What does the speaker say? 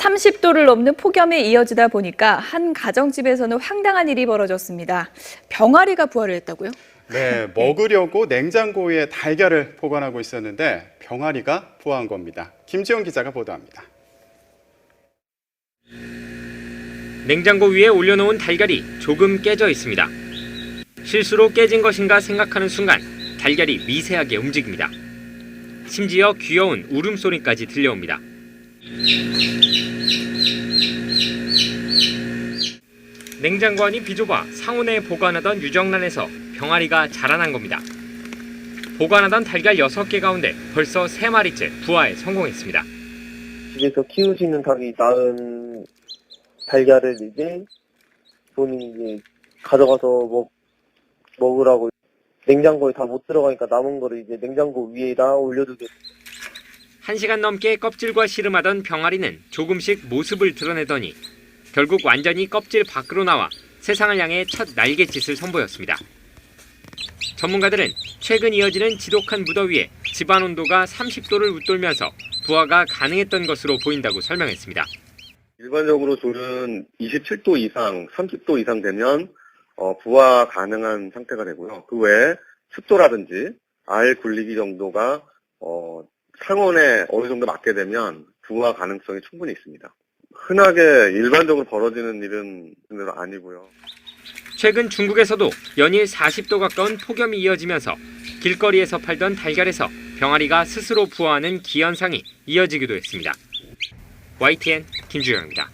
30도를 넘는 폭염이 이어지다 보니까 한 가정집에서는 황당한 일이 벌어졌습니다. 병아리가 부활을 했다고요? 네, 먹으려고 냉장고에 달걀을 보관하고 있었는데 병아리가 부화한 겁니다. 김지영 기자가 보도합니다. 냉장고 위에 올려놓은 달걀이 조금 깨져 있습니다. 실수로 깨진 것인가 생각하는 순간 달걀이 미세하게 움직입니다. 심지어 귀여운 울음소리까지 들려옵니다. 냉장고 안이 비좁아 상온에 보관하던 유정란에서 병아리가 자라난 겁니다. 보관하던 달걀 6개 가운데 벌써 3마리째 부화에 성공했습니다. 집에서 키우시는 닭이 낳은 달걀을 이제 본인이 이제 가져가서 먹, 먹으라고 냉장고에 다 못 들어가니까 남은 거를 이제 냉장고 위에다 올려두게 1시간 넘게 껍질과 씨름하던 병아리는 조금씩 모습을 드러내더니 결국 완전히 껍질 밖으로 나와 세상을 향해 첫 날갯짓을 선보였습니다. 전문가들은 최근 이어지는 지독한 무더위에 집안 온도가 30도를 웃돌면서 부화가 가능했던 것으로 보인다고 설명했습니다. 일반적으로 돌은 27도 이상, 30도 이상 되면 어, 부화 가능한 상태가 되고요. 그 외에 습도라든지 알 굴리기 정도가 어, 상온에 어느 정도 맞게 되면 부화 가능성이 충분히 있습니다. 흔하게 일반적으로 벌어지는 일은 아니고요. 최근 중국에서도 연일 40도 가까운 폭염이 이어지면서 길거리에서 팔던 달걀에서 병아리가 스스로 부화하는 기현상이 이어지기도 했습니다. YTN 김주영입니다.